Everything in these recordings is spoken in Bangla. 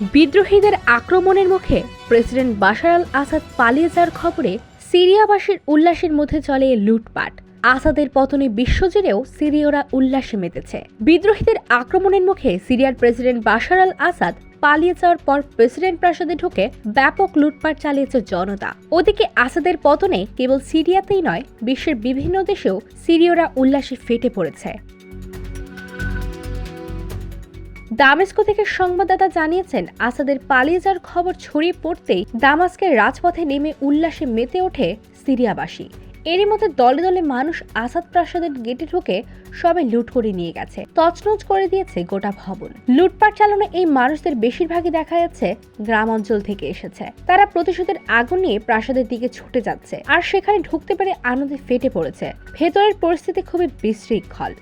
বিদ্রোহীদের আক্রমণের মুখে প্রেসিডেন্ট বাশার আল আসাদ পালিয়ে যাওয়ার খবরে সিরিয়াবাসীর উল্লাসের মধ্যে চলে লুটপাট। আসাদের পতনে বিশ্বজুড়েও সিরীয়রা উল্লাসে মেতেছে। বিদ্রোহীদের আক্রমণের মুখে সিরিয়ার প্রেসিডেন্ট বাশার আল আসাদ পালিয়ে যাওয়ার পর প্রেসিডেন্ট প্রাসাদে ঢুকে ব্যাপক লুটপাট চালিয়েছে জনতা। ওদিকে আসাদের পতনে কেবল সিরিয়াতেই নয়, বিশ্বের বিভিন্ন দেশেও সিরীয়রা উল্লাসে ফেটে পড়েছে। দামেস্কো থেকে সংবাদদাতা জানিয়েছেন, আসাদের পালিয়ে যাওয়ার খবর ছড়িয়ে পড়তেই দামাস্কের রাজপথে নেমে উল্লাসে মেতে ওঠে সিরিয়াবাসী। এরই মধ্যে দলে দলে মানুষ আসাদ প্রাসাদের গেটে ঢুকে সবে লুট করে নিয়ে গেছে। তছনছ করে দিয়েছে গোটা ভবন। লুটপাট চালানো এই মানুষদের বেশিরভাগই দেখা যাচ্ছে গ্রাম অঞ্চল থেকে এসেছে। তারা প্রতিশোধের আগুন নিয়ে প্রাসাদের দিকে ছুটে যাচ্ছে। আর সেখানে ঢুকতে পেরে আনন্দে ফেটে পড়েছে। ভেতরের পরিস্থিতি খুবই বিশৃঙ্খল।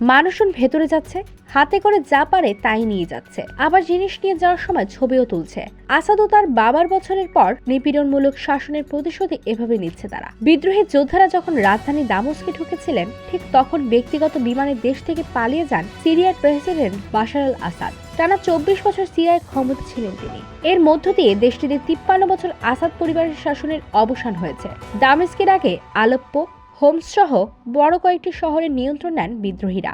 মানুষজন ভেতরে যাচ্ছে, হাতে করে যা পারে তাই নিয়ে যাচ্ছে। আবার জিনিস নিয়ে যাওয়ার সময় ছবিও তুলছে। আসাদও তার বাবার বছরের পর নিপীড়নমূলক শাসনের প্রতিশোধে এভাবে নিচ্ছে তারা। বিদ্রোহী যোদ্ধারা যখন রাজধানী দামস্কে ঢুকেছিলেন, ঠিক তখন ব্যক্তিগত বিমানে দেশ থেকে পালিয়ে যান সিরিয়ার প্রেসিডেন্ট বাশার আল আসাদ। টানা চব্বিশ বছর সিরিয়ায় ক্ষমতা ছিলেন তিনি। এর মধ্য দিয়ে দেশটিতে তিপ্পান্ন বছর আসাদ পরিবারের শাসনের অবসান হয়েছে। দামেস্কের আগে আলেপ্পো হোমস সহ বড় কয়েকটি শহরের নিয়ন্ত্রণ নেন বিদ্রোহীরা।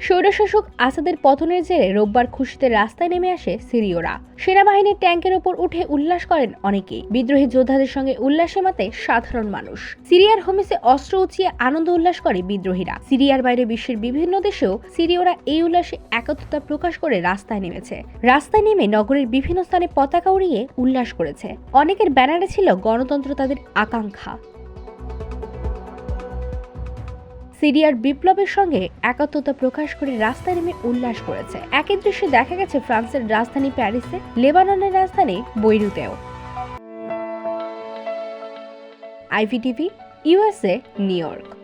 স্বৈরশাসক আসাদের পতনের জেরে রোববার খুশিতে রাস্তায় নেমে আসে সিরিয়রা। সেনাবাহিনীর ট্যাঙ্কের ওপর উঠে উল্লাস করেন অনেকেই। বিদ্রোহী যোদ্ধাদের সঙ্গে উল্লাসে মাতে সাধারণ মানুষ। সিরিয়ার হোমিসে অস্ত্র উঁচিয়ে আনন্দ উল্লাস করে বিদ্রোহীরা। সিরিয়ার বাইরে বিশ্বের বিভিন্ন দেশেও সিরিয়রা এই উল্লাসে একত্রতা প্রকাশ করে রাস্তায় নেমেছে। রাস্তায় নেমে নগরের বিভিন্ন স্থানে পতাকা উড়িয়ে উল্লাস করেছে। অনেকের ব্যানারে ছিল গণতন্ত্র তাদের আকাঙ্ক্ষা। সিরিয়ার বিপ্লবের সঙ্গে একাত্মতা প্রকাশ করে রাস্তায় নেমে উল্লাস করেছে। একই দৃশ্যে দেখা গেছে ফ্রান্সের রাজধানী প্যারিসে, লেবাননের রাজধানী বৈরুতেও। IVTV USA New York.